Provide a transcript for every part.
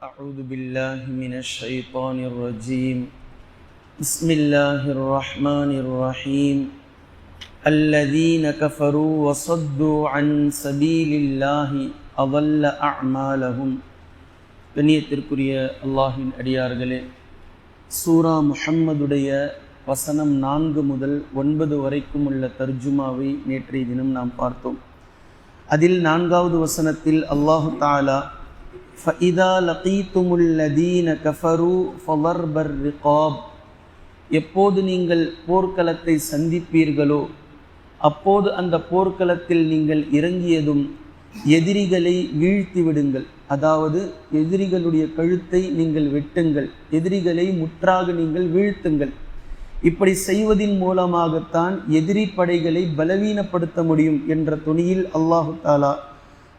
أعوذ بالله من الشيطان الرجيم بسم الله الرحمن الرحيم الذين كفروا وصدوا عن سبيل الله أضل أعمالهم கண்ணியத்திற்குரிய அல்லாஹின் அடியார்களே சூரா முஹம்மதுடைய வசனம் நான்கு முதல் ஒன்பது வரைக்கும் உள்ள தர்ஜுமாவை நேற்றைய தினம் நாம் பார்த்தோம் அதில் நான்காவது வசனத்தில் அல்லாஹு தாலா ஃபஇதா லகீத்துமுல் லதீன கஃபரு ஃபலர்பர் ரிகாப் எப்போது நீங்கள் போர்க்களத்தை சந்திப்பீர்களோ அப்போது அந்த போர்க்களத்தில் நீங்கள் இறங்கியதும் எதிரிகளை வீழ்த்தி விடுங்கள் அதாவது எதிரிகளுடைய கழுத்தை நீங்கள் வெட்டுங்கள் எதிரிகளை முற்றாக நீங்கள் வீழ்த்துங்கள். இப்படி செய்வதின் மூலமாகத்தான் எதிரி படைகளை பலவீனப்படுத்த முடியும் என்ற துணியில் அல்லாஹு தாலா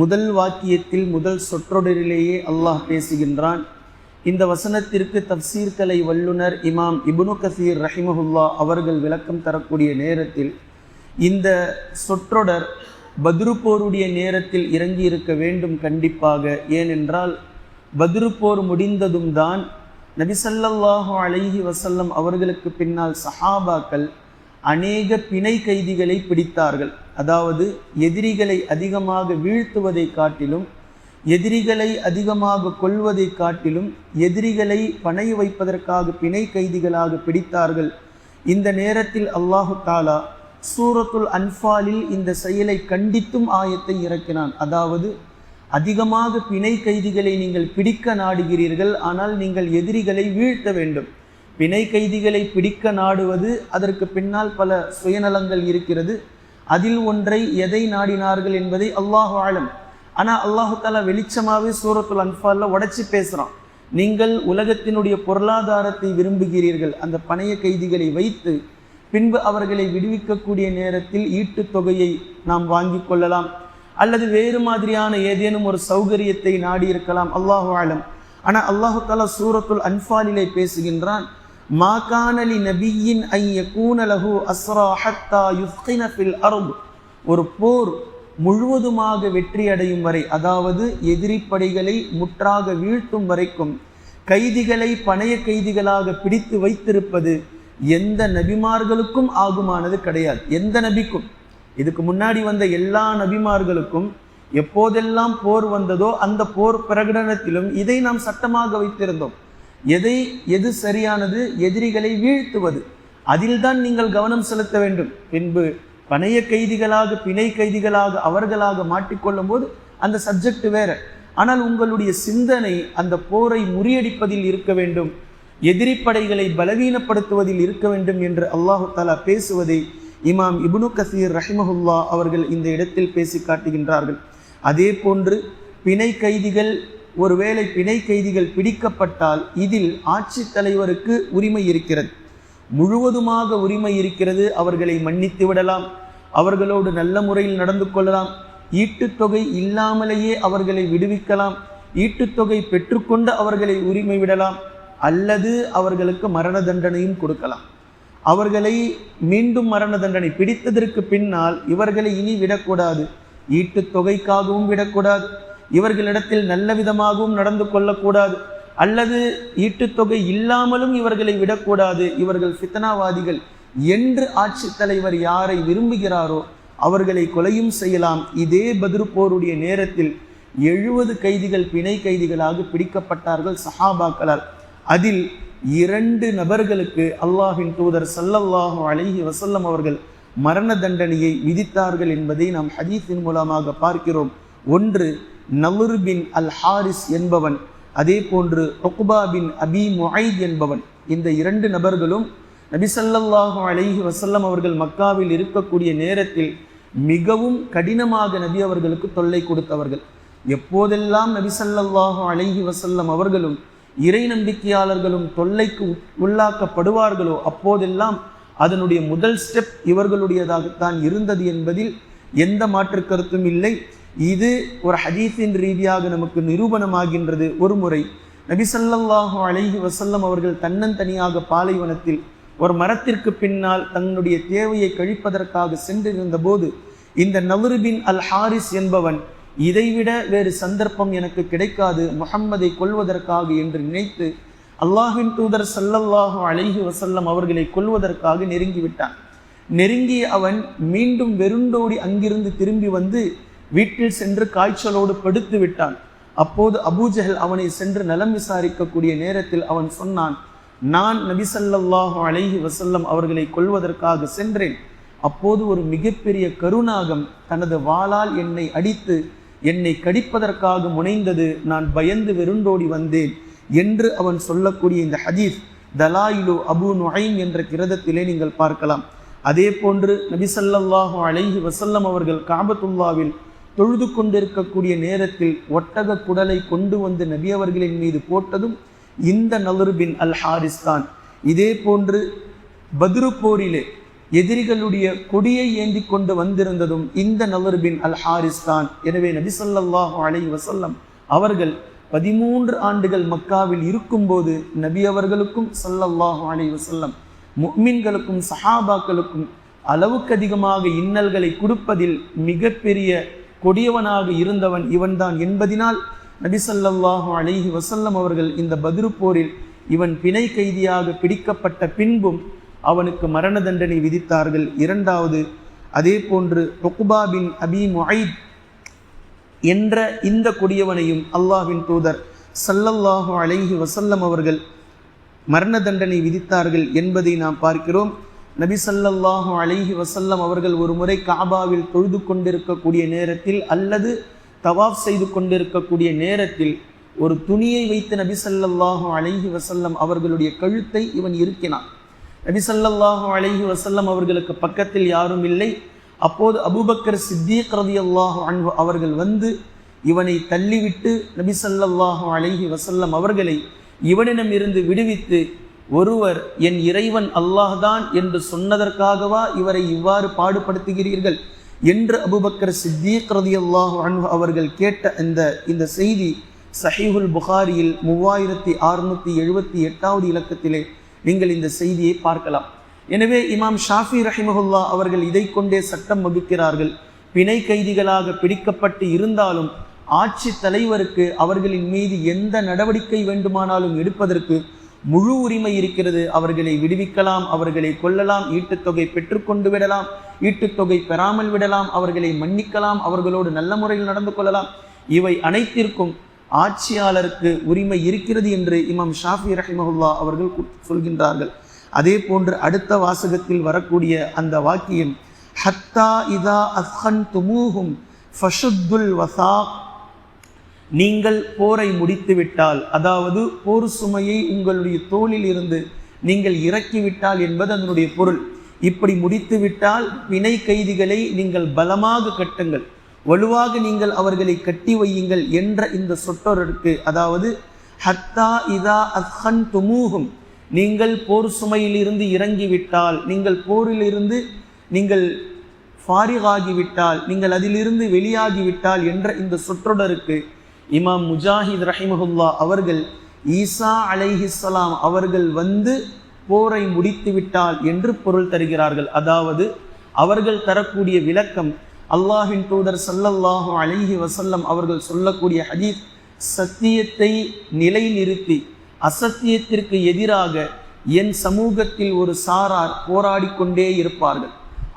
முதல் வாக்கியத்தில் முதல் சொற்றொடரிலேயே அல்லாஹ் பேசுகின்றான். இந்த வசனத்திற்கு தப்சீர்கலை வல்லுனர் இமாம் இபுனு கசீர் ரஹிமஹுல்லா அவர்கள் விளக்கம் தரக்கூடிய நேரத்தில் இந்த சொற்றொடர் பத்ருப்போருடைய நேரத்தில் இறங்கி இருக்க வேண்டும் கண்டிப்பாக. ஏனென்றால் பத்ருப்போர் போர் முடிந்ததும் தான் நபிசல்லாஹு அலைஹி வசல்லம் அவர்களுக்கு பின்னால் சஹாபாக்கள் அநேக பிணை கைதிகளை பிடித்தார்கள். அதாவது எதிரிகளை அதிகமாக வீழ்த்துவதை காட்டிலும் எதிரிகளை அதிகமாக கொள்வதை காட்டிலும் எதிரிகளை பணைய வைப்பதற்காக பிணை கைதிகளாக பிடித்தார்கள். இந்த நேரத்தில் அல்லாஹு தாலா சூரத்துல் அன்ஃபாலில் இந்த செயலை கண்டித்தும் ஆயத்தை இறக்கினான். அதாவது அதிகமாக பிணை கைதிகளை நீங்கள் பிடிக்க நாடுகிறீர்கள் ஆனால் நீங்கள் எதிரிகளை வீழ்த்த வேண்டும். பிணை கைதிகளை பிடிக்க நாடுவது அதற்கு பின்னால் பல சுயநலங்கள் இருக்கிறது. அதில் ஒன்றை எதை நாடினார்கள் என்பதை அல்லாஹு ஆலம். ஆனால் அல்லாஹு தாலா வெளிச்சமாகவே சூரத்துல் அன்ஃபாலில் உடச்சி பேசுகிறான் நீங்கள் உலகத்தினுடைய பொருளாதாரத்தை விரும்புகிறீர்கள். அந்த பணைய கைதிகளை வைத்து பின்பு அவர்களை விடுவிக்கக்கூடிய நேரத்தில் ஈட்டுத் தொகையை நாம் வாங்கி கொள்ளலாம். அல்லது வேறு மாதிரியான ஏதேனும் ஒரு சௌகரியத்தை நாடியிருக்கலாம். அல்லாஹு ஆலம். ஆனால் அல்லாஹு தாலா சூரத்துல் அன்ஃபாலிலே பேசுகின்றான் மா கானலி நபியின் ஐய கூனலகு அஸ்ரா ஹத்தா யுஃகின ஃபில் ஒரு போர் முழுவதுமாக வெற்றி அடையும் வரை அதாவது எதிரிப்படைகளை முற்றாக வீழ்த்தும் வரைக்கும் கைதிகளை பணைய கைதிகளாக பிடித்து வைத்திருப்பது எந்த நபிமார்களுக்கும் ஆகுமானது கிடையாது. எந்த நபிக்கும்? இதுக்கு முன்னாடி வந்த எல்லா நபிமார்களுக்கும் எப்போதெல்லாம் போர் வந்ததோ அந்த போர் பிரகடனத்திலும் இதை நாம் சட்டமாக வைத்திருந்தோம். எதை எது சரியானது எதிரிகளை வீழ்த்துவது. அதில்தான் நீங்கள் கவனம் செலுத்த வேண்டும். பின்பு பணைய கைதிகளாக பிணை கைதிகளாக அவர்களாக மாட்டிக்கொள்ளும் போது அந்த சப்ஜெக்ட் வேற. ஆனால் உங்களுடைய சிந்தனை அந்த போரை முறியடிப்பதில் இருக்க வேண்டும். எதிரி படைகளை பலவீனப்படுத்துவதில் இருக்க வேண்டும் என்று அல்லாஹு தாலா பேசுவதை இமாம் இபுனு கசீர் ரஹிமஹுல்லா அவர்கள் இந்த இடத்தில் பேசி காட்டுகின்றார்கள். அதே போன்று பிணை கைதிகள் ஒருவேளை பிணை கைதிகள் பிடிக்கப்பட்டால் இதில் ஆட்சித்தலைவருக்கு உரிமை இருக்கிறது. முழுவதுமாக உரிமை இருக்கிறது. அவர்களை மன்னித்து விடலாம். அவர்களோடு நல்ல முறையில் நடந்து கொள்ளலாம். ஈட்டுத்தொகை இல்லாமலேயே அவர்களை விடுவிக்கலாம். ஈட்டுத்தொகை பெற்றுக்கொண்டு அவர்களை உரிமை விடலாம். அல்லது அவர்களுக்கு மரண தண்டனையும் கொடுக்கலாம். அவர்களை மீண்டும் மரண தண்டனை பிடித்ததற்கு பின்னால் இவர்களை இனி விடக்கூடாது. ஈட்டுத் தொகைக்காகவும் விடக்கூடாது. இவர்களிடத்தில் நல்ல விதமாகவும் நடந்து கொள்ளக்கூடாது. அல்லது ஈட்டுத்தொகை இல்லாமலும் இவர்களை விடக்கூடாது. இவர்கள் ஃபித்தனாவாதிகள் என்று ஆட்சித் தலைவர் யாரை விரும்புகிறாரோ அவர்களை கொலையும் செய்யலாம். இதே பதிரு போருடைய நேரத்தில் எழுபது கைதிகள் பிணை கைதிகளாக பிடிக்கப்பட்டார்கள் சஹாபாக்களால். அதில் இரண்டு நபர்களுக்கு அல்லாஹின் தூதர் சல்லல்லாஹு அலஹி வசல்லம் அவர்கள் மரண தண்டனையை விதித்தார்கள் என்பதை நாம் ஹதீஸின் மூலமாக பார்க்கிறோம். ஒன்று நலுர் பின் அல் ஹாரிஸ் என்பவன் அதே போன்று ஒக்பா பின் அபி முஹைத் என்பவன். இந்த இரண்டு நபர்களும் நபிசல்லாஹு அலைஹி வசல்லம் அவர்கள் மக்காவில் இருக்கக்கூடிய நேரத்தில் மிகவும் கடினமாக நபி அவர்களுக்கு தொல்லை கொடுத்தவர்கள். எப்போதெல்லாம் நபிசல்லாஹு அலைஹி வசல்லம் அவர்களும் இறை நம்பிக்கையாளர்களும் தொல்லைக்கு உள்ளாக்கப்படுவார்களோ அப்போதெல்லாம் அதனுடைய முதல் ஸ்டெப் இவர்களுடையதாகத்தான் இருந்தது என்பதில் எந்த மாற்று கருத்தும் இல்லை. இது ஒரு ஹதீஸின் ரீதியாக நமக்கு நிரூபணமாகின்றது ஒரு முறை. நபிசல்லாஹு அலைஹி வசல்லம் அவர்கள் தன்னந்தனியாக பாலைவனத்தில் ஒரு மரத்திற்கு பின்னால் தன்னுடைய தேவையை கழிப்பதற்காக சென்றிருந்த போது இந்த நவருபின் அல் ஹாரிஸ் என்பவன் இதைவிட வேறு சந்தர்ப்பம் எனக்கு கிடைக்காது முகம்மதை கொல்வதற்காக என்று நினைத்து அல்லாஹின் தூதர் சல்லல்லாஹு அலைஹி வசல்லம் அவர்களை கொல்வதற்காக நெருங்கிவிட்டான். நெருங்கிய அவன் மீண்டும் வெருண்டோடி அங்கிருந்து திரும்பி வந்து வீட்டில் சென்று காய்ச்சலோடு படுத்து விட்டான். அப்போது அபூஜஹல் அவனை சென்று நலம் விசாரிக்கக்கூடிய நேரத்தில் அவன் சொன்னான் நான் நபிசல்லாஹு அலைஹி வசல்லம் அவர்களை கொல்வதற்காக சென்றேன். அப்போது ஒரு மிகப்பெரிய கருணாகம் தனது வாளால் என்னை அடித்து என்னை கடிப்பதற்காக முனைந்தது நான் பயந்து வெருண்டோடி வந்தேன் என்று அவன் சொல்லக்கூடிய இந்த ஹதீஸ் தலாயிலு அபு நுஹைம் என்ற கிரதத்திலே நீங்கள் பார்க்கலாம். அதே போன்று நபிசல்லாஹு அலைஹி வசல்லம் அவர்கள் காபத்துல்லாவில் தொழுது கொண்டிருக்கக்கூடிய நேரத்தில் ஒட்டக குடலை கொண்டு வந்து நபி அவர்களின் மீது போட்டதும் இந்த நலருபின் அல் ஹாரிஸ்தான் இதே போன்று பத்ரு போரிலே எதிரிகளுடைய கொடியை ஏந்தி கொண்டு வந்திருந்ததும் இந்த நலருபின் அல் ஹாரிஸ்தான் எனவே நபிசல்லாஹு அலை வசல்லம் அவர்கள் பதிமூன்று ஆண்டுகள் மக்காவில் இருக்கும்போது நபி அவர்களுக்கும் சல்லல்லாஹு அலை வசல்லம் முக்மின்களுக்கும் சஹாபாக்களுக்கும் அளவுக்கு அதிகமாக இன்னல்களை கொடுப்பதில் மிகப்பெரிய கொடியவனாக இருந்தவன் இவன்தான் என்பதினால் நபிசல்லாஹு அலிஹி வசல்லம் அவர்கள் இந்த பதிரு போரில் இவன் பிணை கைதியாக பிடிக்கப்பட்ட பின்பும் அவனுக்கு மரண தண்டனை விதித்தார்கள். இரண்டாவது அதே போன்று ஒக்குபா பின் அபி முஹைத் என்ற இந்த கொடியவனையும் அல்லாஹ்வின் தூதர் சல்லல்லாஹு அலைஹி வசல்லம் அவர்கள் மரண தண்டனை விதித்தார்கள் என்பதை நாம் பார்க்கிறோம். நபி சல்லல்லாஹு வசல்லம் அவர்கள் ஒரு முறை காபாவில் தொழுது கொண்டிருக்கக்கூடிய நேரத்தில் அல்லது தவாஃப் செய்து கொண்டிருக்கக்கூடிய நேரத்தில் ஒரு துணியை வைத்து நபி சல்லல்லாஹு வசல்லம் அவர்களுடைய கழுத்தை இவன் இருக்கினான் நபி சல்லல்லாஹு வசல்லம் அவர்களுக்கு பக்கத்தில் யாரும் இல்லை. அப்போது அபூபக்கர் சித்தீக் ரதி அல்லாஹு அன்பு அவர்கள் வந்து இவனை தள்ளிவிட்டு நபி சல்லல்லாஹு வசல்லம் அவர்களை இவனிடம் இருந்து விடுவித்து ஒருவர் என் இறைவன் அல்லாஹ்தான் என்று சொன்னதற்காகவா இவரை இவ்வாறு பாடுபடுத்துகிறீர்கள் என்று அபுபக்கர் சித்தீக் ரதி அல்லாஹு அன்பு அவர்கள் கேட்ட இந்த இந்த செய்தி சஹீஹுல் புகாரியில் மூவாயிரத்தி அறுநூத்தி எழுபத்தி எட்டாவது இலக்கத்திலே நீங்கள் இந்த செய்தியை பார்க்கலாம். எனவே இமாம் ஷாஃபி ரஹிமஹுல்லா அவர்கள் இதை கொண்டே சட்டம் வகுக்கிறார்கள். பிணை கைதிகளாக பிடிக்கப்பட்டு இருந்தாலும் ஆட்சி தலைவருக்கு அவர்களின் மீது எந்த நடவடிக்கை வேண்டுமானாலும் எடுப்பதற்கு முழு உரிமை இருக்கிறது. அவர்களை விடுவிக்கலாம் அவர்களை கொல்லலாம் ஈட்டுத்தொகை பெற்றுக்கொண்டு விடலாம் ஈட்டுத்தொகை பெறாமல் விடலாம் அவர்களை மன்னிக்கலாம் அவர்களோடு நல்ல முறையில் நடந்து கொள்ளலாம். இவை அனைத்திற்கும் ஆட்சியாளருக்கு உரிமை இருக்கிறது என்று இமாம் ஷாஃபி ரஹிமஹுல்லா அவர்கள் சொல்கின்றார்கள். அதே போன்று அடுத்த வாசகத்தில் வரக்கூடிய அந்த வாக்கியம் ஹத்தா இதா அஸ்ஹன் துமூஹும் ஃபஷுத்துல் வசா நீங்கள் போரை முடித்துவிட்டால் அதாவது போர் சுமையை உங்களுடைய தோளில் இருந்து நீங்கள் இறக்கிவிட்டால் என்பது அதனுடைய பொருள். இப்படி முடித்துவிட்டால் வினை கைதிகளை நீங்கள் பலமாக கட்டுங்கள். வலுவாக நீங்கள் அவர்களை கட்டி வையுங்கள் என்ற இந்த சொற்றொருக்கு அதாவது ஹத்தா இதா அஸ்ஹன் துமூகும் நீங்கள் போர் சுமையிலிருந்து இறங்கிவிட்டால் நீங்கள் போரிலிருந்து நீங்கள் ஃபாரிகாகிவிட்டால் நீங்கள் அதிலிருந்து வெளியாகிவிட்டால் என்ற இந்த சொற்றொடருக்கு இமாம் முஜாஹித் ரஹிமஹுல்லா அவர்கள் ஈசா அலைஹிஸ்லாம் அவர்கள் வந்து போரை முடித்துவிட்டால் என்று பொருள் தருகிறார்கள். அதாவது அவர்கள் தரக்கூடிய விளக்கம் அல்லாஹின் தூதர் சல்லல்லாஹு அலைஹி வசல்லம் அவர்கள் சொல்லக்கூடிய ஹதீஸ் சத்தியத்தை நிலைநிறுத்தி அசத்தியத்திற்கு எதிராக என் சமூகத்தில் ஒரு சாரார் போராடிக்கொண்டே இருப்பார்கள்.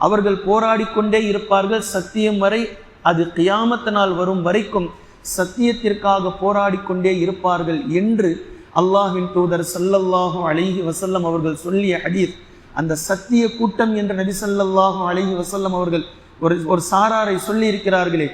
அவர்கள் போராடிக்கொண்டே இருப்பார்கள் சத்தியம் வரை அது கியாமத்தினால் வரும் வரைக்கும் சத்தியத்திற்காக போராடிக்கொண்டே இருப்பார்கள் என்று அல்லாஹின் தூதர் சல்லல்லாஹு அழகி வசல்லம் அவர்கள் சொல்லிய ஹதீஸ். அந்த சத்திய கூட்டம் என்ற நபி சல்லல்லாஹு அலைஹி வசல்லம் அவர்கள் ஒரு ஒரு சாராரை சொல்லி இருக்கிறார்களே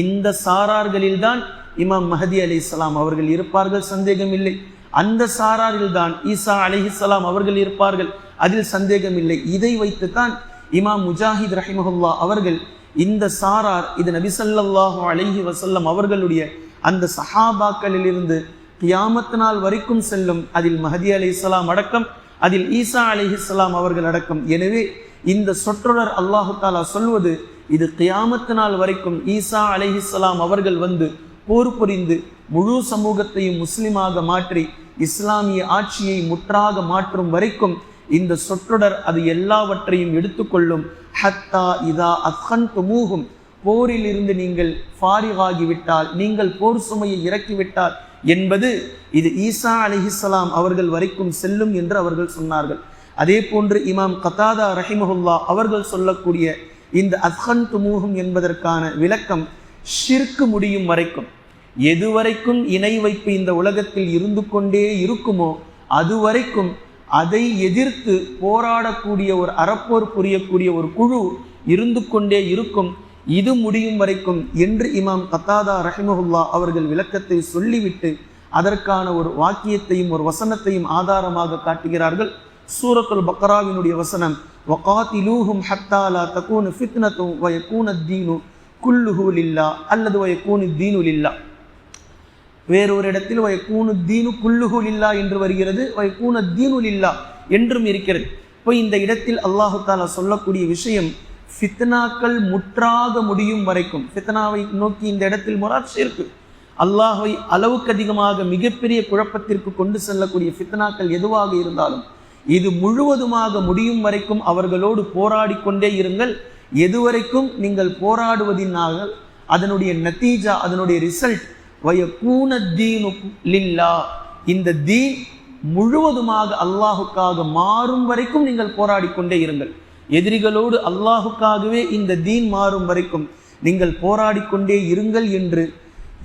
இந்த சாரார்களில் தான் இமாம் மஹதி அலி இஸ்லாம் அவர்கள் இருப்பார்கள் சந்தேகம் இல்லை அந்த சாராரில் தான் ஈசா அலிஹிஸ்லாம் அவர்கள் இருப்பார்கள் அதில் சந்தேகம் இல்லை இதை வைத்துத்தான் இமாம் முஜாஹித் ரஹிமஹுல்லா அவர்கள் இந்த சாரார் இது நபிசல்லாஹு அலஹி வசல்லம் அவர்களுடைய அந்த சஹாபாக்களிலிருந்து கியாமத் நாள் வரைக்கும் செல்லும் அதில் மஹதி அலி இஸ்லாம் அடக்கம் அதில் ஈசா அலிஹிஸ்லாம் அவர்கள் அடக்கம். எனவே இந்த சொற்றொடர் அல்லாஹு தாலா சொல்வது இது கியாமத்து நாள் வரைக்கும் ஈசா அலிஹிஸ்லாம் அவர்கள் வந்து போர் புரிந்து முழு சமூகத்தையும் முஸ்லிமாக மாற்றி இஸ்லாமிய ஆட்சியை முற்றாக மாற்றும் வரைக்கும் இந்த சொற்றொடர் அது எல்லாவற்றையும் எடுத்துக்கொள்ளும். ஹத்தா இதா அஸ்ஹன் துமூகும் போரில் இருந்து நீங்கள் ஃபாரிகாகிவிட்டால் நீங்கள் போர் சுமையை இறக்கிவிட்டால் என்பது இது ஈசா அலிஹிஸ்லாம் அவர்கள் வரைக்கும் செல்லும் என்று அவர்கள் சொன்னார்கள். அதே போன்று இமாம் கத்தாதா ரஹிமஹுல்லா அவர்கள் சொல்லக்கூடிய இந்த அஸ்ஹன் துமூகம் என்பதற்கான விளக்கம் ஷிர்க்கு முடியும் வரைக்கும். எதுவரைக்கும் இணை வைப்பு இந்த உலகத்தில் இருந்து கொண்டே இருக்குமோ அதுவரைக்கும் அதை எதிர்த்து போராடக்கூடிய ஒரு அறப்போர் புரியக்கூடிய ஒரு குழு இருந்து கொண்டே இருக்கும். இது முடியும் வரைக்கும் என்று இமாம் கத்தாதா ரஹிமஹுல்லா அவர்கள் விளக்கத்தை சொல்லிவிட்டு அதற்கான ஒரு வாக்கியத்தையும் ஒரு வசனத்தையும் ஆதாரமாக காட்டுகிறார்கள். சூரத்துல் பக்ராவினுடைய வசனம் வகாத்திலூஹும் ஹத்தாலா தகூனு ஃபித்னத்து வயக்கூன தீனு குல்லுஹூலில்லா அல்லது வயக்கூனு தீனுலில்லா வேறொரு இடத்தில் வயக்கூனு தீனு குல்லுகுல் இல்லா என்று வருகிறது. வயக்கூன தீனுல் இல்லா என்றும் இருக்கிறது. இப்போ இந்த இடத்தில் அல்லாஹு தாலா சொல்லக்கூடிய விஷயம் ஃபித்னாக்கள் முற்றாக முடியும் வரைக்கும் ஃபித்னாவை நோக்கி இந்த இடத்தில் முராட்சி இருக்கு. அல்லாஹை அளவுக்கு அதிகமாக மிகப்பெரிய குழப்பத்திற்கு கொண்டு செல்லக்கூடிய ஃபித்னாக்கள் எதுவாக இருந்தாலும் இது முழுவதுமாக முடியும் வரைக்கும் அவர்களோடு போராடி கொண்டே இருங்கள். எதுவரைக்கும் நீங்கள் போராடுவதினால் அதனுடைய நத்தீஜா அதனுடைய ரிசல்ட் வயக்கூன தீனு லில்லா. இந்த தீன் முழுவதுமாக அல்லாஹுக்காக மாறும் வரைக்கும் நீங்கள் போராடி கொண்டே இருங்கள். எதிரிகளோடு அல்லாஹுக்காகவே இந்த தீன் மாறும் வரைக்கும் நீங்கள் போராடி கொண்டே இருங்கள் என்று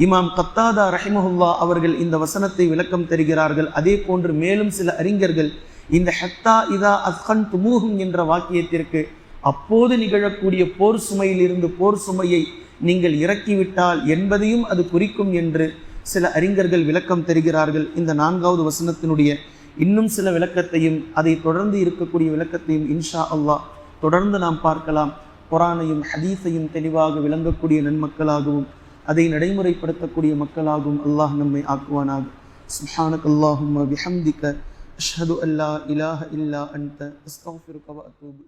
இமாம் கத்தாதா ரஹிமஹுல்லா அவர்கள் இந்த வசனத்தை விளக்கம் தருகிறார்கள். அதே போன்று மேலும் சில அறிஞர்கள் இந்த ஹத்தா இதா அஸ்ஹன் துமூகும் என்ற வாக்கியத்திற்கு அப்போது நிகழக்கூடிய போர் சுமையிலிருந்து போர் சுமையை நீங்கள் இறக்கிவிட்டால் என்பதையும் அது குறிக்கும் என்று சில அறிஞர்கள் விளக்கம் தருகிறார்கள். இந்த நான்காவது வசனத்தினுடைய இன்னும் சில விளக்கத்தையும் அதை தொடர்ந்து இருக்கக்கூடிய விளக்கத்தையும் இன்ஷா அல்லாஹ் தொடர்ந்து நாம் பார்க்கலாம். குரானையும் ஹதீஸையும் தெளிவாக விளங்கக்கூடிய நன்மக்களாகவும் அதை நடைமுறைப்படுத்தக்கூடிய மக்களாகவும் அல்லாஹ் நம்மை ஆக்குவானாக. சுஹானக் அல்லாஹும் அஷ்ஹது அல்லா இலாஹ இல்லா அன் அஸ்தஃபிருக அத்தூபு